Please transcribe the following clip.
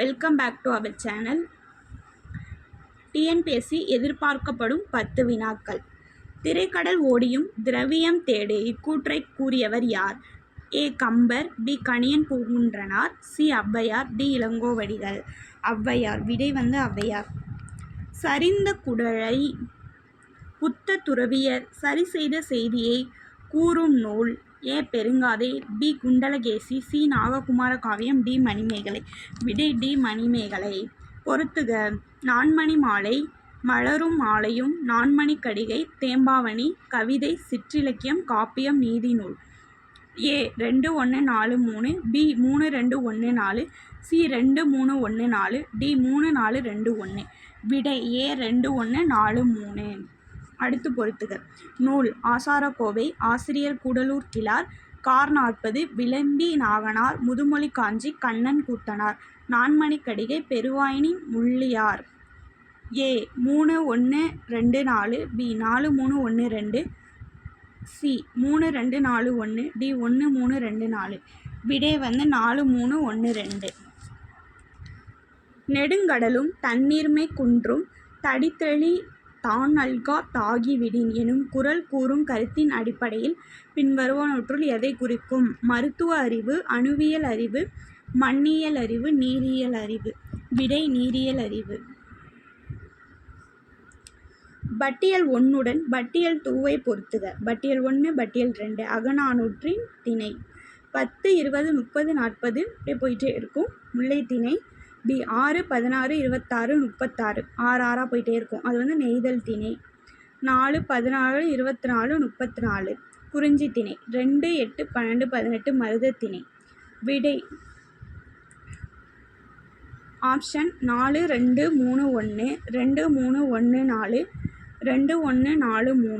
Welcome back to our channel TNPSC எதிர்பார்க்கப்படும் பத்து வினாக்கள். திரைக்கடல் ஓடியும் திரவியம் தேடு இக்கூற்றை கூறியவர் யார்? ஏ. Kambar B. Kaniyan Poongundranar C. Avvaiyar D. Ilangovadigal. Avvaiyar விடை வந்து ஔவையார். சரிந்த குடலை புத்த துறவியர் சரி செய்த செய்தியை கூறும் நூல் A Perungathai B Kundalakesi C Nagakumara Kaviyam D Manimekalai. விடை டி மணிமேகலை. பொறுத்துக. நான்மணி மாலை மலரும் மாலையும் நான்மணி கடிகை தேம்பாவணி கவிதை சிற்றிலக்கியம் காப்பியம் நீதி நூல். ஏ ரெண்டு ஒன்று நாலு மூணு பி மூணு ரெண்டு ஒன்று நாலு சி ரெண்டு மூணு ஒன்று நாலு டி மூணு நாலு ரெண்டு ஒன்று விடை ஏ ரெண்டு ஒன்று நாலு மூணு. அடுத்து பொறுத்துக. நூல். ஆசாரக்கோவை ஆசிரியர் கூடலூர் கிளார் கார் நாற்பது. விளம்பி நாகனார். முதுமொழி காஞ்சி கண்ணன் கூத்தனார். நான்மணி கடிகை பெருவாயினி முள்ளியார். ஏ. மூணு ஒன்று ரெண்டு நாலு. பி. நாலு மூணு ஒன்று ரெண்டு. சி. மூணு ரெண்டு நாலு ஒன்று டி. ஒன்று மூணு ரெண்டு நாலு. விடை வந்து நாலு மூணு ஒன்று ரெண்டு. நெடுங்கடலும் தண்ணீர்மை குன்றும் தடித்தெளி தான் நல்கா தாகிவிடின் எனும் குறள் கூறும் கருத்தின் அடிப்படையில் பின்வருவனவற்றுள் எதை குறிக்கும்? மருத்துவ அறிவு அணுவியல் அறிவு மண்ணியல் அறிவு நீரியல் அறிவு. விடை நீரியல் அறிவு. பட்டியல் ஒன்றுடன் பட்டியல் டூவை பொருத்துக. பட்டியல் ஒன்று பட்டியல் ரெண்டு அகநானூற்றின் திணை. பத்து இருபது முப்பது நாற்பது இப்படி போயிட்டே இருக்கும். முல்லை திணை பி ஆறு பதினாறு இருபத்தாறு முப்பத்தாறு. ஆறு ஆறாக போயிட்டே இருக்கும். அது வந்து நெய்தல் திணை. நாலு பதினாலு இருபத்தி நாலு முப்பத்தி நாலு குறிஞ்சி திணை. ரெண்டு எட்டு பன்னெண்டு பதினெட்டு மருத திணை. விடை. ஆப்ஷன் நாலு ரெண்டு மூணு ஒன்று ரெண்டு மூணு ஒன்று நாலு. ரெண்டு ஒன்று நாலு மூணு.